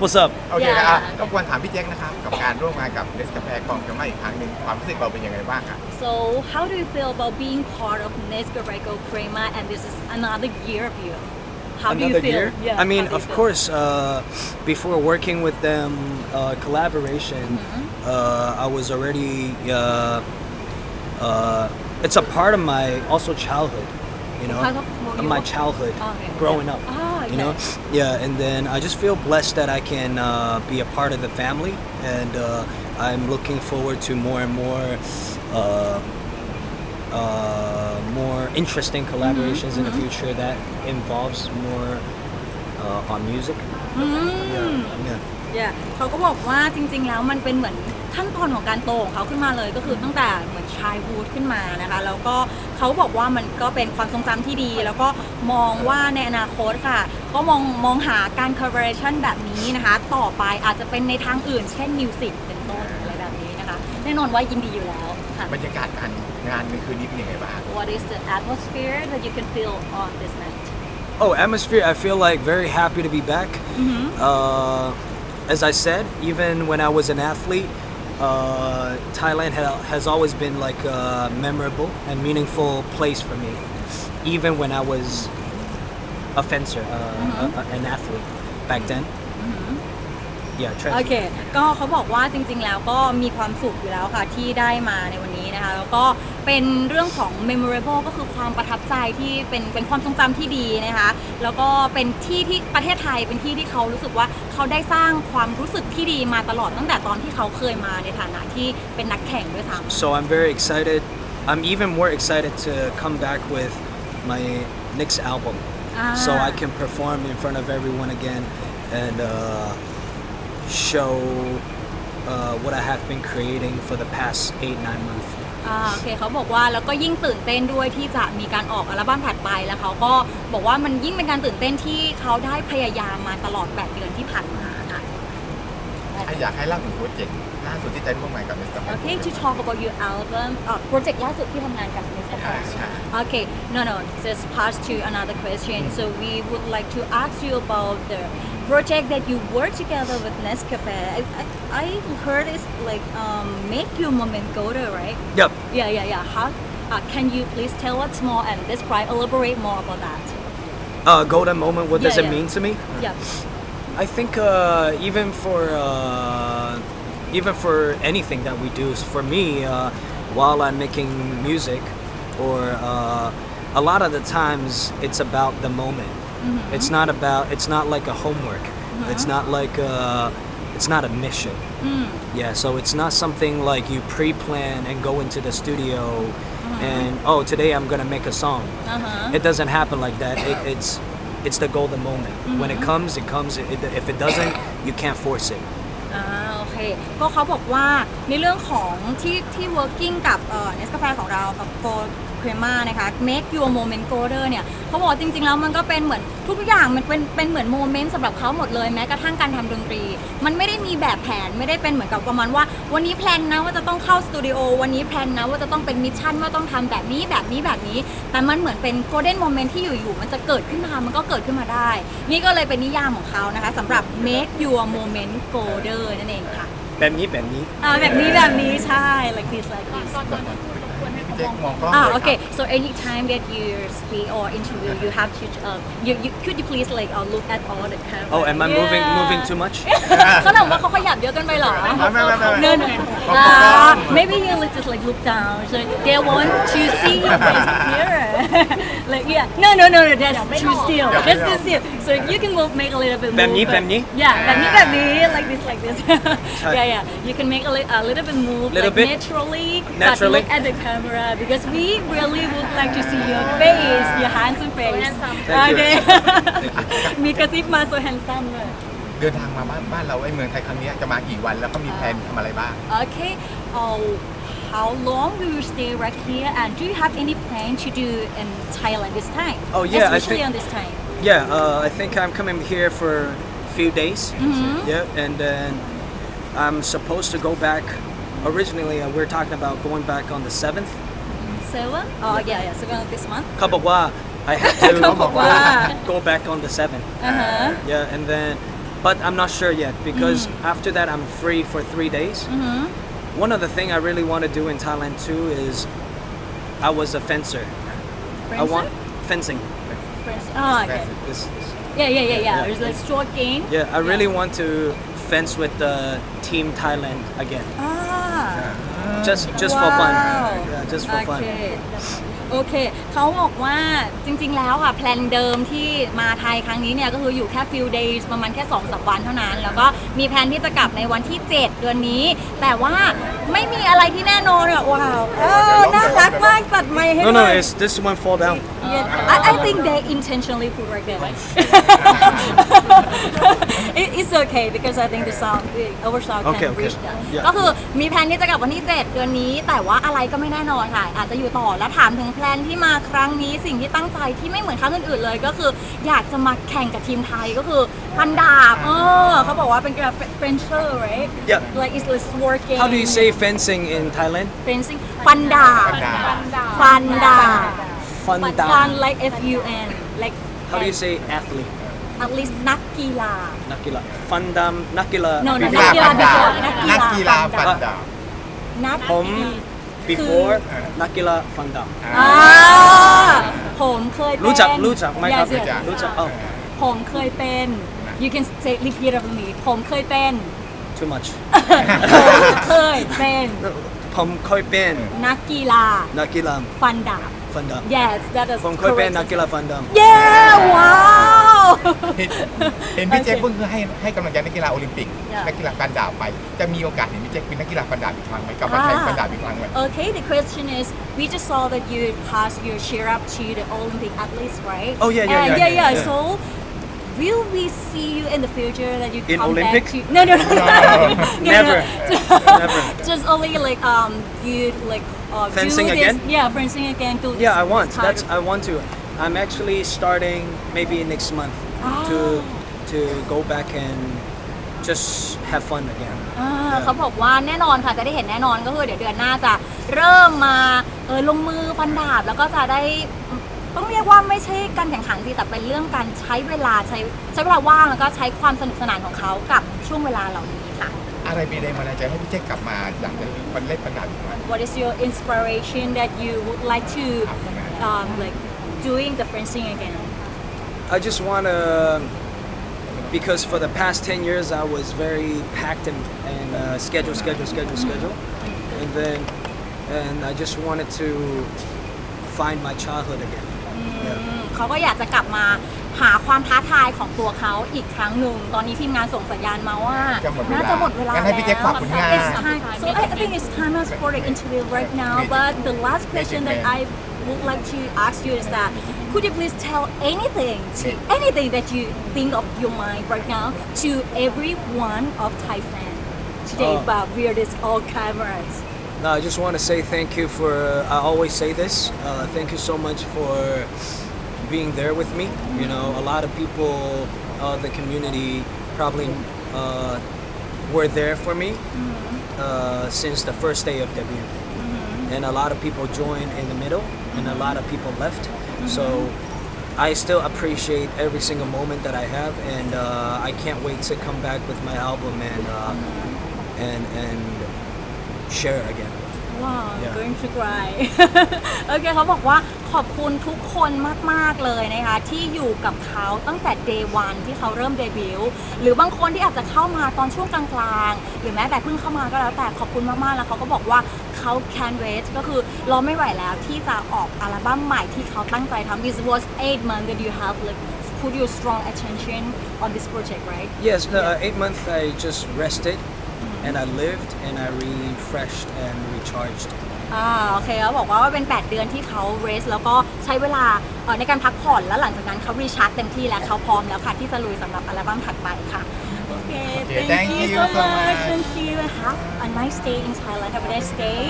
What's up โอเคนะ Yeah. อ่ะก็ควรถามพี่แจ็คนะครับกับการร่วมงานกับเนสกาแฟกล่องจะมาอีกครั้งหนึ่งความรู้สึกเราเป็นยังไงบ้างครับ So how do you feel about being part of Nescareco Crema and this is another year of you? How do you Another feel? year? Yeah, I mean, how do you of feel? course, uh, before working with them, uh, collaboration, Mm-hmm. uh, I was already. Uh, uh, it's a part of my also childhood, you know, Part of of my your- childhood, Okay, growing yeah. up. Ah, you know, yeah, and then I just feel blessed that I can uh, be a part of the family, and uh, I'm looking forward to more and more. Uh, uh, more interesting collaborations in the future that involves more uh, on music. Yeah. yeah. Yeah เขาก็บอกว่าจริง ๆ แล้วมันเป็นเหมือนขั้นตอนของการโตของเขาขึ้นมาเลย ก็คือตั้งแต่เหมือนชายวูดขึ้นมานะคะ แล้วก็เขาบอกว่ามันก็เป็นความทรงจำที่ดี แล้วก็มองว่าในอนาคตค่ะ ก็มองมองหาการ collaboration แบบนี้นะคะ ต่อไปอาจจะเป็นในทางอื่น เช่นมิวสิกเป็นต้นอะไรแบบนี้นะคะ แน่นอนว่ายินดีอยู่แล้วค่ะ บรรยากาศการงานในคืนนี้เป็นยังไงบ้าง What is the atmosphere that you can feel on this night Oh, atmosphere! I feel like very happy to be back. Uh, as I said, even when I was an athlete, uh, Thailand ha- has always been like a memorable and meaningful place for me. Even when I was a fencer, uh, a- a- an athlete back then. Yeah, โอ trans- เค ก็เขาบอกว่าจริง ๆ แล้วก็มีความสุขอยู่แล้วค่ะที่ได้มาในวันนี้นะคะ แล้วก็เป็นเรื่องของ memorable ก็คือความประทับใจที่เป็นเป็นความทรงจำที่ดีนะคะ แล้วก็เป็นที่ที่ประเทศไทยเป็นที่ที่เขารู้สึกว่าเขาได้สร้างความรู้สึกที่ดีมาตลอดตั้งแต่ตอนที่เขาเคยมาในฐานะที่เป็นนักแข่งด้วยซ้ำ So I'm very excited. I'm even more excited to come back with my next album. So I Ah. can perform in front of everyone again and uh, show uh, what I have been creating for the past eight, nine months. อ่าโอเคเขาบอกว่าแล้วก็ยิ่งตื่นเต้นด้วยที่จะมีการออกอัลบั้มถัดไปแล้วเขาก็บอกว่ามันยิ่งเป็นการตื่นเต้นที่เขาได้พยายามมาตลอด 8 เดือนที่ผ่านมา ค่ะ ถ้าอยากให้เล่าถึงโปรเจกต์ล่าสุดที่ได้ร่วมงานกับเนสกาแฟ Okay to talk about your album อ่าโปรเจกต์ล่าสุดที่ทำงานกับ Miss ใช่ใช่ Okay no no just pass to another question so we would like to ask you about the project that you work together with Nescafe I, I, I heard it's like um, make your moment golden right Yep. Yeah, yeah, yeah. How uh, can you please tell us more and describe, elaborate more about that? Uh, golden moment, what does Yeah, it yeah. mean to me? Yeah. I think uh, even for uh, even for anything that we do, for me, uh, while I'm making music, or uh, a lot of the times it's about the moment. It's not about. It's not like a homework. It's not like a, It's not a mission. Yeah, so it's not something like you pre-plan and go into the studio and oh today I'm gonna make a song. Uh-huh. It doesn't happen like that. It, it's it's the golden moment. When it comes, it comes. It, if it doesn't, you can't force it. อ่าโอเค ก็เขาบอกว่าในเรื่องของที่ที่ working กับเอ่อเนสกาแฟของเรากับโกเครมานะคะ make your moment golden เนี่ยเขาบอกว่าจริง ๆ แล้วมันก็เป็นเหมือนทุกอย่างมันเป็นเป็นเหมือนโมเมนต์สำหรับเขาหมดเลยแม้กระทั่งการทำดนตรี มันไม่ได้มีแบบแผนไม่ได้เป็นเหมือนกับประมาณว่า วันนี้แพลนนะว่าจะต้องเข้าสตูดิโอวันนี้แพลนนะว่าจะต้องเป็นมิชชั่นว่าต้องทำแบบนี้แบบนี้แบบนี้ แต่มันเหมือนเป็น golden moment ที่อยู่ๆมันจะเกิดขึ้นมามันก็เกิดขึ้นมาได้ นี่ก็เลยเป็นนิยามของเขานะคะสำหรับ make your moment golden นั่นเองค่ะ Bemni, bemni. อ่าแบบนี้แบบนี้ใช่ like this like this พี่แจ็คมองกล้องอ่ า เลยครับ okay so anytime that you speak or interview you have to uh, you, you could you please like uh, look at all the camera Oh, am I moving Yeah. moving too much? เขาถามว่าเขาขยับเยอะเกินไปเหรอ ไม่ไม่ไม่ไม่ no no เขา uh, กล้อง maybe you like just like look down so they want to see your face here like yeah no no no no that's too still that's too still so you can move make a little bit แบบนี้ move, แบบนี้ yeah แบบนี้แบบนี้ like this like this ใช่ yeah yeah you can make a, li- a little bit move Little like bit. naturally Naturally. but look at the camera because we really would like to see your face your handsome face Thank you. okay มีกระซิบมา so handsome เลย เดินทางมาบ้านบ้านเราไอ้เมืองไทยครั้งเนี้ยจะมากี่วันแล้วก็มีแผนทำอะไรบ้าง Okay. Oh, how long will you stay right here? And do you have any plan to do in Thailand this time? Oh yeah, especially I on this time. Yeah, uh, I think I'm coming here for a few days. Mm-hmm. Yeah, and then I'm supposed to go back. Originally, uh, we we're talking about going back on the seventh. Seventh? Uh, oh yeah, yeah, So this month. Kabawa. I have to go, back on the 7th. Uh-huh. Yeah, and then, but I'm not sure yet because mm-hmm. after that I'm free for three days. Mm-hmm. One other thing I really want to do in Thailand too is I was a fencer. I want fencing. Oh, okay. This, this. Yeah, yeah, yeah, yeah. Yeah. There's like short game. Yeah, I really want to fence with the team Thailand again. อ่า Just just for fun. Wow. Yeah, just for โอ fun. เค โอเค เขาบอกว่าจริงๆ แล้วค่ะแพลนเดิมที่มาไทยครั้งนี้เนี่ยก็คืออยู่แค่ few days ประมาณแค่2อสวันเท่านั้น แล้วก็มีแพลนที่จะกลับในวันที่ 7 เดือนนี้ แต่ว่า ไม่มีอะไรที่แน่นอนอะว้าวเออน่ารักมากจัดไมค์ให้ No, ด้ no, วย it's this one fall down. Yeah, I, I think they intentionally put right there. it, it's okay because I think the sound, the our sound Okay, can okay. reach that. Yeah. ก็คือมีแพลนที่จะกลับวันที่ 7 เดือนนี้ แต่ว่าอะไรก็ไม่แน่นอนค่ะ อาจจะอยู่ต่อแล้วถามถึงแพลนที่มาครั้งนี้สิ่งที่ตั้งใจที่ไม่เหมือนครั้งอื่นๆเลย ก็คืออยากจะมาแข่งกับทีมไทยก็คือฟันดาบเออเขาบอกว่าเป็นกีฬา Frencher right Yeah. like it's like working How do you say fencing in Thailand? fencing ฟันดาบฟันดาบ ฟันดาบ Fun ฟัน down. like F U N like How do you say athlete? at least นักกีฬา Nakila. Fundam Nakila. No, no, นักกีฬานัฟักนกีฬาดาบนักกีฬา ฟันดาบ นักผม Before Nakila Fundam. อ่าผมเคยเป็น รู้จักรู้จักไหมครับ Yes, yes. รู้จัก Oh, ผมเคยเป็น you can say repeat after me ผมเคยเป็น too much. ผมเคยเป็นผมเคยเป็นนักกีฬานักกีฬาฟันดาบ ฟันดาบ yes that is ผมเคยเป็น correct นักกีฬาฟันดาบ yeah wow เห็นเห็นพี่เจ๊เพิ่งคือให้ให้กำลังใจนักกีฬาโอลิมปิก Yeah. นักกีฬาฟันดาบไป จะมีโอกาสเห็นพี่เจ๊เป็นนักกีฬาฟันดาบอีกครั้งไหมกลับมาแข่ง Ah. ฟันดาบอีกครั้งไหม Okay, the question is, we just saw that you passed your cheer up to the Olympic athletes, right? Oh, yeah, yeah, And yeah, yeah, yeah. yeah. So, will we see you in the future that you In come Olympic? back to? No, no, no, no, no, Never. no. Never. Just only like um, you like uh, Fencing do again? This, yeah, fencing again. Do Yeah, I this want. type That's of- I want to. I'm actually starting maybe next month to to go back and just have fun again. อ่าเขาบอกว่าแน่นอนค่ะจะได้เห็นแน่นอนก็คือเดี๋ยวเดือนหน้าจะเริ่มมาเออลงมือฟันดาบแล้วก็จะได้ ต้องเรียกว่าไม่ใช่การแข่งขันสิแต่เป็นเรื่องการใช้เวลาใช้ใช้เวลาว่างแล้วก็ใช้ความสนุกสนานของเขากับช่วงเวลาเหล่านี้ค่ะ อะไรมีแรงบันดาลใจให้พี่เจ๊กลับมาหลังจากฟันเล่นฟันดาบอีกครั้ง What is your inspiration that you would like to um, like doing the fencing again I just want to because for the past 10 years I was very packed and, and uh, schedule schedule schedule schedule and then and I just wanted to find my childhood again. อืมเขาก็อยากจะกลับมาหาความท้าทายของตัวเขาอีกครั้งหนึ่ง ตอนนี้ทีมงานส่งสัญญาณมาว่า จะหมดเวลาน่าจะหมดเวลางั้นให้พี่แจ็คฝากผลงาน It's time so I I think it's time us for the interview right now but the last question that I would like to ask you is that could you please tell anything to anything that you think of your mind right now to everyone of Thai fan today Oh. but we're this all cameras No, I just want to say thank you for. I always say this. Uh, thank you so much for being there with me. You know, a lot of people, uh, the community, probably uh, were there for me uh, since the first day of debut, and a lot of people joined in the middle, and a lot of people left. So. I still appreciate every single moment that I have, and uh, I can't wait to come back with my album and uh, and and share it again. ว้าว Yeah. going to cry โอเคเขาบอกว่าขอบคุณทุกคนมาก ๆ เลยนะคะ ที่อยู่กับเขาตั้งแต่ day one ที่เขาเริ่มเดบิวต์หรือบางคนที่อาจจะเข้ามาตอนช่วงกลางๆ หรือแม้แต่เพิ่งเข้ามาก็แล้วแต่ขอบคุณมาก ๆ แล้วเขาก็บอกว่าเขา can wait ก็คือรอไม่ไหวแล้วที่จะออกอัลบั้มใหม่ที่เขาตั้งใจทำ This was eight months that you have like put your strong attention on this project right Yes, the uh, eight months I just rested and I lived and I refreshed and recharged. อ่าโอเคเขาบอกว่าว่าเป็น 8 เดือนที่เขาเรส แล้วก็ใช้เวลาเอ่อในการพักผ่อนแล้วหลังจากนั้นเขารีชาร์จเต็มที่แล้วเขาพร้อมแล้วค่ะที่จะลุยสำหรับอัลบั้มถัดไปค่ะ โอเค Okay, thank thank you you so so much much. thank you have a nice day in Thailand have a nice day